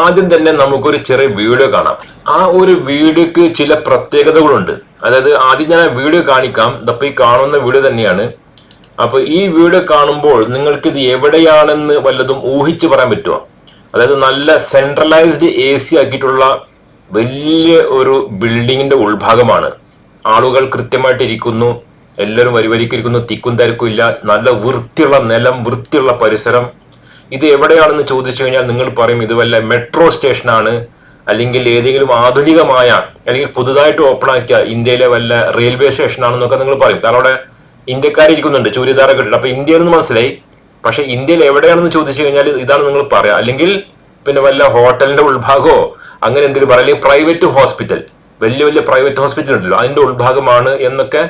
ആദ്യം തന്നെ നമുക്കൊരു ചെറിയ വീഡിയോ കാണാം. ആ ഒരു വീഡിയോക്ക് ചില പ്രത്യേകതകളുണ്ട്. അതായത് ആദ്യം ഞാൻ ആ വീഡിയോ കാണിക്കാം. ഇതപ്പോ ഈ കാണുന്ന വീഡിയോ തന്നെയാണ്. അപ്പൊ ഈ വീഡിയോ കാണുമ്പോൾ നിങ്ങൾക്ക് ഇത് എവിടെയാണെന്ന് വല്ലതും ഊഹിച്ച് പറയാൻ പറ്റുമോ അതായത് നല്ല സെൻട്രലൈസ്ഡ് എ സി ആക്കിയിട്ടുള്ള വലിയ ഒരു ബിൽഡിങ്ങിന്റെ ഉൾഭാഗമാണ്. ആളുകൾ കൃത്യമായിട്ട് ഇരിക്കുന്നു. എല്ലാവരും വരിവരിക്കിരിക്കുന്നു. തിക്കും തിരക്കും ഇല്ല. നല്ല വൃത്തിയുള്ള നിലം വൃത്തിയുള്ള പരിസരം. ഇത് എവിടെയാണെന്ന് ചോദിച്ചു കഴിഞ്ഞാൽ നിങ്ങൾ പറയും ഇത് വല്ല മെട്രോ സ്റ്റേഷനാണ് അല്ലെങ്കിൽ ഏതെങ്കിലും ആധുനികമായ അല്ലെങ്കിൽ പുതുതായിട്ട് ഓപ്പൺ ആക്കിയ ഇന്ത്യയിലെ വല്ല റെയിൽവേ സ്റ്റേഷനാണെന്നൊക്കെ നിങ്ങൾ പറയും. കാരണം അവിടെ ഇന്ത്യക്കാരിരിക്കുന്നുണ്ട് ചൂരിദാറൊക്കെ ഇട്ടിട്ട്. അപ്പൊ ഇന്ത്യയെന്ന് മനസ്സിലായി. പക്ഷെ ഇന്ത്യയിൽ എവിടെയാണെന്ന് ചോദിച്ചു കഴിഞ്ഞാൽ ഇതാണ് നിങ്ങൾ പറയാം. അല്ലെങ്കിൽ പിന്നെ വല്ല ഹോട്ടലിന്റെ ഉൾഭാഗമോ അങ്ങനെ എന്തെങ്കിലും പറയാം. അല്ലെങ്കിൽ പ്രൈവറ്റ് ഹോസ്പിറ്റൽ വലിയ വലിയ പ്രൈവറ്റ് ഹോസ്പിറ്റൽ ഉണ്ടല്ലോ അതിന്റെ ഉൾഭാഗമാണ് എന്നൊക്കെ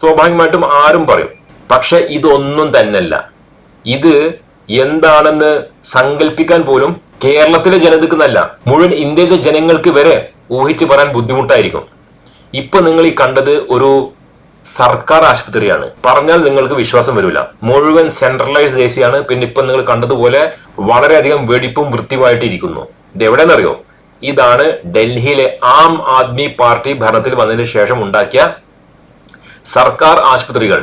സ്വാഭാവികമായിട്ടും ആരും പറയും. പക്ഷെ ഇതൊന്നും തന്നെയല്ല. ഇത് എന്താണെന്ന് സങ്കല്പിക്കാൻ പോലും കേരളത്തിലെ ജനതക്ക് മുഴുവൻ ഇന്ത്യയിലെ ജനങ്ങൾക്ക് വരെ ഊഹിച്ചു പറയാൻ ബുദ്ധിമുട്ടായിരിക്കും. ഇപ്പൊ നിങ്ങൾ ഈ കണ്ടത് ഒരു സർക്കാർ ആശുപത്രിയാണ്. പറഞ്ഞാൽ നിങ്ങൾക്ക് വിശ്വാസം വരില്ല മുഴുവൻ സെൻട്രലൈസ്ഡ് എ സിയാണ് പിന്നെ ഇപ്പൊ നിങ്ങൾ കണ്ടതുപോലെ വളരെയധികം വെടിപ്പും വൃത്തിയുമായിട്ട് ഇരിക്കുന്നു. ഇത് എവിടെയെന്നറിയോ ഇതാണ് ഡൽഹിയിലെ ആം ആദ്മി പാർട്ടി ഭരണത്തിൽ വന്നതിന് ശേഷം ഉണ്ടാക്കിയ സർക്കാർ ആശുപത്രികൾ.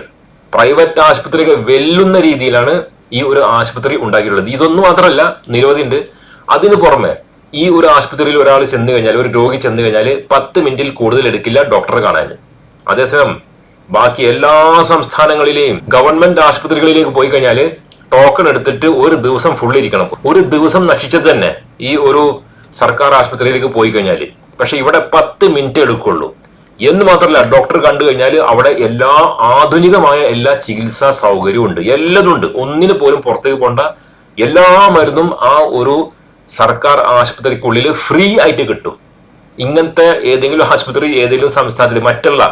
പ്രൈവറ്റ് ആശുപത്രികൾ വെല്ലുന്ന രീതിയിലാണ് ഈ ഒരു ആശുപത്രി ഉണ്ടാക്കിയിട്ടുള്ളത്. ഇതൊന്നും മാത്രമല്ല നിരവധി ഉണ്ട്. അതിനു പുറമെ ഈ ഒരു ആശുപത്രിയിൽ ഒരാൾ ചെന്ന് കഴിഞ്ഞാൽ ഒരു രോഗി ചെന്ന് കഴിഞ്ഞാൽ പത്ത് മിനിറ്റിൽ കൂടുതൽ എടുക്കില്ല ഡോക്ടർ കാണാൻ. അതേസമയം ബാക്കി എല്ലാ സംസ്ഥാനങ്ങളിലെയും ഗവൺമെന്റ് ആശുപത്രികളിലേക്ക് പോയി കഴിഞ്ഞാൽ ടോക്കൺ എടുത്തിട്ട് ഒരു ദിവസം ഫുൾ ഇരിക്കണം. ഒരു ദിവസം നശിച്ചത് തന്നെ ഈ ഒരു സർക്കാർ ആശുപത്രിയിലേക്ക് പോയി കഴിഞ്ഞാൽ. പക്ഷെ ഇവിടെ പത്ത് മിനിറ്റ് എടുക്കുള്ളൂ. എന്ന് മാത്രമല്ല ഡോക്ടർ കണ്ടു കഴിഞ്ഞാൽ അവിടെ എല്ലാ ആധുനികമായ എല്ലാ ചികിത്സാ സൗകര്യവും ഉണ്ട്. എല്ലതുണ്ട് ഒന്നിനു പോലും പുറത്തേക്ക് പോണ്ട. എല്ലാ മരുന്നും ആ ഒരു സർക്കാർ ആശുപത്രിക്കുള്ളിൽ ഫ്രീ ആയിട്ട് കിട്ടും. ഇങ്ങനത്തെ ഏതെങ്കിലും ആശുപത്രി ഏതെങ്കിലും സംസ്ഥാനത്തിൽ മറ്റുള്ള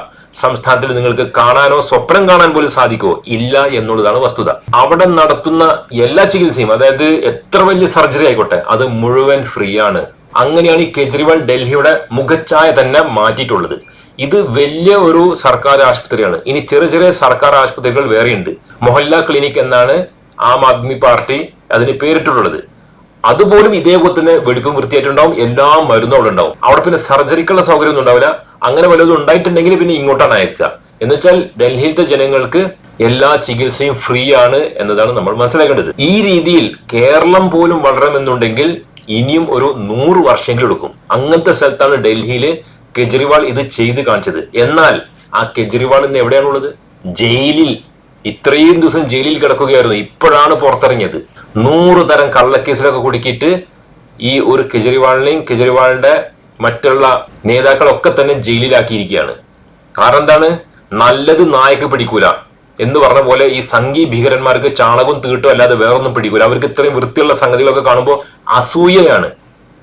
സംസ്ഥാനത്തിൽ നിങ്ങൾക്ക് കാണാനോ സ്വപ്നം കാണാൻ പോലും സാധിക്കുമോ ഇല്ല എന്നുള്ളതാണ് വസ്തുത. അവിടെ നടത്തുന്ന എല്ലാ ചികിത്സയും അതായത് എത്ര വലിയ സർജറി ആയിക്കോട്ടെ അത് മുഴുവൻ ഫ്രീ ആണ്. അങ്ങനെയാണ് ഈ കെജ്രിവാൾ ഡൽഹിയുടെ മുഖച്ഛായ തന്നെ മാറ്റിയിട്ടുള്ളത്. ഇത് വലിയ ഒരു സർക്കാർ ആശുപത്രിയാണ്. ഇനി ചെറിയ ചെറിയ സർക്കാർ ആശുപത്രികൾ വേറെയുണ്ട് മൊഹല്ല ക്ലിനിക് എന്നാണ് ആം ആദ്മി പാർട്ടി അതിന് പേരിട്ടിട്ടുള്ളത് അതുപോലും ഇതേപോലെ തന്നെ വെടിപ്പും വൃത്തിയായിട്ടുണ്ടാവും. എല്ലാ മരുന്നും അവിടെ ഉണ്ടാവും. അവിടെ പിന്നെ സർജറിക്കുള്ള സൗകര്യം ഒന്നും ഉണ്ടാവില്ല. അങ്ങനെ വല്ലതും ഉണ്ടായിട്ടുണ്ടെങ്കിൽ പിന്നെ ഇങ്ങോട്ടാണ് അയക്കുക. എന്നുവെച്ചാൽ ഡൽഹിയിലത്തെ ജനങ്ങൾക്ക് എല്ലാ ചികിത്സയും ഫ്രീ ആണ് എന്നതാണ് നമ്മൾ മനസ്സിലാക്കേണ്ടത്. ഈ രീതിയിൽ കേരളം പോലും വളരണമെന്നുണ്ടെങ്കിൽ ഇനിയും ഒരു നൂറ് വർഷമെങ്കിലും എടുക്കും. അങ്ങനത്തെ സ്ഥലത്താണ് ഡൽഹിയിൽ കെജ്രിവാൾ ഇത് ചെയ്ത് കാണിച്ചത്. എന്നാൽ ആ കെജ്രിവാൾ ഇന്ന് എവിടെയാണുള്ളത്? ജയിലിൽ. ഇത്രയും ദിവസം ജയിലിൽ കിടക്കുകയായിരുന്നു. ഇപ്പോഴാണ് പുറത്തിറങ്ങിയത്. നൂറ് തരം കള്ളക്കേസിലൊക്കെ കുടുക്കിയിട്ട് ഈ ഒരു കെജ്രിവാളിനെയും കെജ്രിവാളിന്റെ മറ്റുള്ള നേതാക്കളൊക്കെ തന്നെ ജയിലിലാക്കിയിരിക്കുകയാണ്. കാരണം എന്താണ്? നല്ലത് നായക്ക് പിടിക്കൂല എന്ന് പറഞ്ഞ പോലെ ഈ സംഘി ഭീകരന്മാർക്ക് ചാണകവും തീട്ടും അല്ലാതെ വേറൊന്നും പിടിക്കൂല. അവർക്ക് ഇത്രയും വൃത്തിയുള്ള സംഗതികളൊക്കെ കാണുമ്പോൾ അസൂയയാണ്.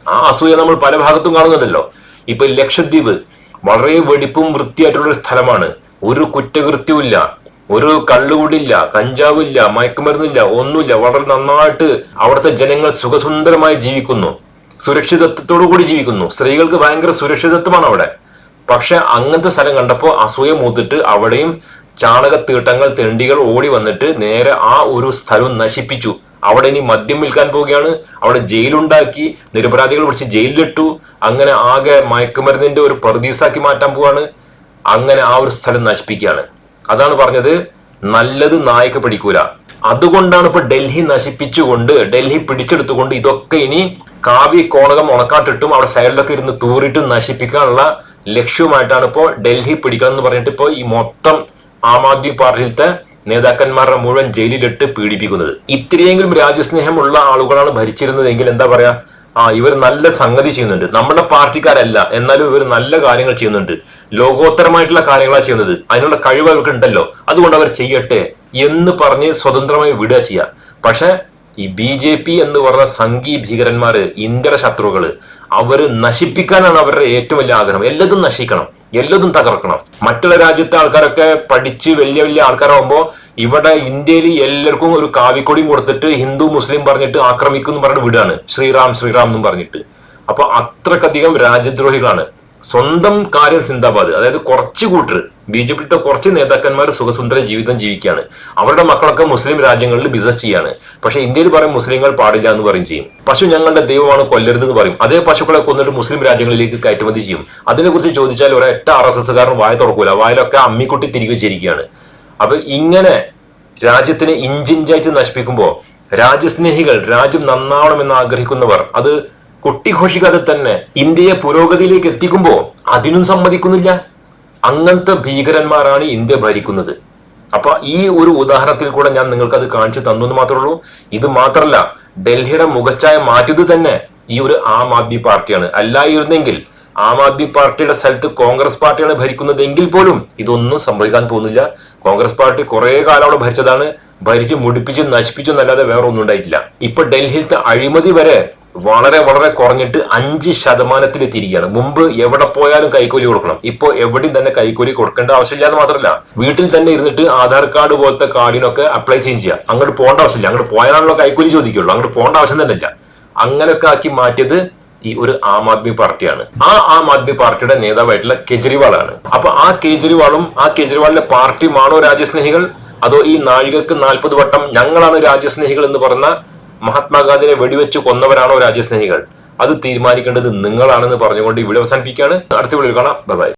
ആ അസൂയ നമ്മൾ പല ഭാഗത്തും കാണുന്നുണ്ടല്ലോ. ഇപ്പൊ ലക്ഷദ്വീപ് വളരെ വെടിപ്പും വൃത്തിയായിട്ടുള്ള സ്ഥലമാണ്. ഒരു കുറ്റകൃത്യവും ഇല്ല ഒരു കള്ളുകൂടില്ല കഞ്ചാവില്ല മയക്കുമരുന്നില്ല ഒന്നുമില്ല. വളരെ നന്നായിട്ട് അവിടുത്തെ ജനങ്ങൾ സുഖസുന്ദരമായി ജീവിക്കുന്നു. സുരക്ഷിതത്വത്തോടു കൂടി ജീവിക്കുന്നു. സ്ത്രീകൾക്ക് ഭയങ്കര സുരക്ഷിതത്വമാണ് അവിടെ. പക്ഷെ അങ്ങനത്തെ സ്ഥലം കണ്ടപ്പോൾ അസൂയ മൂത്തിട്ട് അവിടെയും ചാണകത്തീട്ടങ്ങൾ തെണ്ടികൾ ഓടി വന്നിട്ട് നേരെ ആ ഒരു സ്ഥലം നശിപ്പിച്ചു. അവിടെ ഇനി മദ്യം വിൽക്കാൻ പോവുകയാണ്. അവിടെ ജയിലുണ്ടാക്കി നിരപരാധികൾ പിടിച്ച് ജയിലിലിട്ടു. അങ്ങനെ ആകെ മയക്കുമരുന്നിന്റെ ഒരു പ്രതീസാക്കി മാറ്റാൻ പോവാണ്. അങ്ങനെ ആ ഒരു സ്ഥലം നശിപ്പിക്കുകയാണ്. അതാണ് പറഞ്ഞത് നല്ലത് നായക്ക് പിടിക്കൂല. അതുകൊണ്ടാണ് ഇപ്പൊ ഡൽഹി നശിപ്പിച്ചുകൊണ്ട് ഡൽഹി പിടിച്ചെടുത്തുകൊണ്ട് ഇതൊക്കെ ഇനി കാവ്യ കോണകം ഉണക്കാട്ടിട്ടും അവിടെ സൈഡിലൊക്കെ ഇരുന്ന് തൂറിട്ട് നശിപ്പിക്കാനുള്ള ലക്ഷ്യവുമായിട്ടാണ് ഇപ്പോൾ ഡൽഹി പിടിക്കണം എന്ന് പറഞ്ഞിട്ട് ഇപ്പോൾ ഈ മൊത്തം ആം ആദ്മി പാർട്ടിയിലത്തെ നേതാക്കന്മാരുടെ മുഴുവൻ ജയിലിലിട്ട് പീഡിപ്പിക്കുന്നത്. ഇത്രയെങ്കിലും രാജ്യസ്നേഹമുള്ള ആളുകളാണ് ഭരിച്ചിരുന്നതെങ്കിൽ എന്താ പറയാ? ആ ഇവർ നല്ല സംഗതി ചെയ്യുന്നുണ്ട്. നമ്മുടെ പാർട്ടിക്കാരല്ല എന്നാലും ഇവർ നല്ല കാര്യങ്ങൾ ചെയ്യുന്നുണ്ട്. ലോകോത്തരമായിട്ടുള്ള കാര്യങ്ങളാണ് ചെയ്യുന്നത്. അതിനുള്ള കഴിവ് അവർക്ക് ഉണ്ടല്ലോ അതുകൊണ്ട് അവർ ചെയ്യട്ടെ എന്ന് പറഞ്ഞ് സ്വതന്ത്രമായി വിടുക ചെയ്യുക പക്ഷെ ഈ ബി ജെ പി എന്ന് പറഞ്ഞ സംഘി ഭീകരന്മാര് ഇന്ത്യയുടെ ശത്രുക്കൾ അവർ നശിപ്പിക്കാനാണ് അവരുടെ ഏറ്റവും വലിയ ആഗ്രഹം. എല്ലാതും നശിക്കണം. എല്ലാതും തകർക്കണം. മറ്റുള്ള രാജ്യത്തെ ആൾക്കാരൊക്കെ പഠിച്ച് വലിയ വലിയ ആൾക്കാരാകുമ്പോ ഇവിടെ ഇന്ത്യയിൽ എല്ലാവർക്കും ഒരു കാവിക്കൊടിയും കൊടുത്തിട്ട് ഹിന്ദു മുസ്ലിം പറഞ്ഞിട്ട് ആക്രമിക്കും എന്ന് പറഞ്ഞിട്ട് വിടുകയാണ് ശ്രീറാം ശ്രീറാം എന്നും പറഞ്ഞിട്ട്. അപ്പൊ അത്രക്കധികം രാജ്യദ്രോഹികളാണ്. സ്വന്തം കാര്യം സിന്ദാബാദ് അതായത് കുറച്ച് കൂട്ടർ ബി ജെ പിയിലത്തെ കുറച്ച് നേതാക്കന്മാർ സുഖസുന്ദര ജീവിതം ജീവിക്കുകയാണ്. അവരുടെ മക്കളൊക്കെ മുസ്ലിം രാജ്യങ്ങളിൽ ബിസിനസ് ചെയ്യാണ്. പക്ഷേ ഇന്ത്യയിൽ പറയും മുസ്ലിങ്ങൾ പാടില്ല എന്ന് പറയും ചെയ്യും. പശു ഞങ്ങളുടെ ദൈവമാണ് കൊല്ലരുത് എന്ന് പറയും. അതേ പശുക്കളെ കൊന്നിട്ട് മുസ്ലിം രാജ്യങ്ങളിലേക്ക് കയറ്റുമതി ചെയ്യും. അതിനെക്കുറിച്ച് ചോദിച്ചാൽ ഒരൊറ്റ ആർ എസ് എസ്സുകാരൻ വായ തുറക്കൂല. വായലൊക്കെ അമ്മിക്കുട്ടി തിരികെ വെച്ചിരിക്കുകയാണ് അപ്പൊ ഇങ്ങനെ രാജ്യത്തിനെ ഇഞ്ചിഞ്ചായിട്ട് നശിപ്പിക്കുമ്പോൾ രാജ്യസ്നേഹികൾ രാജ്യം നന്നാവണമെന്ന് ആഗ്രഹിക്കുന്നവർ അത് കൊട്ടിഘോഷിക്കാതെ തന്നെ ഇന്ത്യയെ പുരോഗതിയിലേക്ക് എത്തിക്കുമ്പോൾ അതിനും സമ്മതിക്കുന്നില്ല. അങ്ങനത്തെ ഭീകരന്മാരാണ് ഇന്ത്യ ഭരിക്കുന്നത്. അപ്പൊ ഈ ഒരു ഉദാഹരണത്തിൽ കൂടെ ഞാൻ നിങ്ങൾക്ക് അത് കാണിച്ചു തന്നു എന്ന് മാത്രമേ ഉള്ളൂ. ഇത് മാത്രമല്ല ഡൽഹിയുടെ മുഖച്ചായ മാറ്റിയത് തന്നെ ഈ ഒരു ആം ആദ്മി പാർട്ടിയാണ്. അല്ലായിരുന്നെങ്കിൽ ആം ആദ്മി പാർട്ടിയുടെ സ്ഥലത്ത് കോൺഗ്രസ് പാർട്ടിയാണ് ഭരിക്കുന്നതെങ്കിൽ പോലും ഇതൊന്നും സംഭവിക്കാൻ പോകുന്നില്ല. കോൺഗ്രസ് പാർട്ടി കുറെ കാലം അവിടെ ഭരിച്ചതാണ്. ഭരിച്ച് മുടിപ്പിച്ച് നശിപ്പിച്ചു എന്നല്ലാതെ വേറെ ഒന്നും ഉണ്ടായിട്ടില്ല. ഇപ്പൊ ഡൽഹിയിലത്തെ അഴിമതി വരെ വളരെ വളരെ കുറഞ്ഞിട്ട് അഞ്ച് ശതമാനത്തിൽ എത്തിയിരിക്കുകയാണ് മുമ്പ് എവിടെ പോയാലും കൈക്കൂലി കൊടുക്കണം. ഇപ്പോൾ എവിടെയും തന്നെ കൈക്കൂലി കൊടുക്കേണ്ട ആവശ്യമില്ല എന്ന് മാത്രമല്ല വീട്ടിൽ തന്നെ ഇരുന്നിട്ട് ആധാർ കാർഡ് പോലത്തെ കാർഡിനൊക്കെ അപ്ലൈ ചെയ്യും ചെയ്യാം. അങ്ങോട്ട് പോകേണ്ട ആവശ്യമില്ല. അങ്ങോട്ട് പോയാലാണല്ലോ കൈക്കൂലി ചോദിക്കുള്ളൂ. അങ്ങോട്ട് പോകേണ്ട ആവശ്യം തന്നെ അങ്ങനെയൊക്കെ ആക്കി മാറ്റിയത് ഈ ഒരു ആം ആദ്മി പാർട്ടിയാണ്. ആ ആം ആദ്മി പാർട്ടിയുടെ നേതാവായിട്ടുള്ള കെജ്രിവാളാണ്. അപ്പൊ ആ കെജ്രിവാളും ആ കെജ്രിവാളിന്റെ പാർട്ടിയുമാണോ രാജ്യസ്നേഹികൾ? അതോ ഈ നാഴികക്ക് നാൽപ്പത് വട്ടം ഞങ്ങളാണ് രാജ്യസ്നേഹികൾ എന്ന് പറഞ്ഞ മഹാത്മാഗാന്ധിനെ വെടിവെച്ച് കൊന്നവരാണോ രാജ്യസ്നേഹികൾ? അത് തീരുമാനിക്കേണ്ടത് നിങ്ങളാണെന്ന് പറഞ്ഞുകൊണ്ട് ഇവിടെ അവസാനിപ്പിക്കുകയാണ്. അടുത്ത വീഡിയോയിൽ കാണാം. ബൈ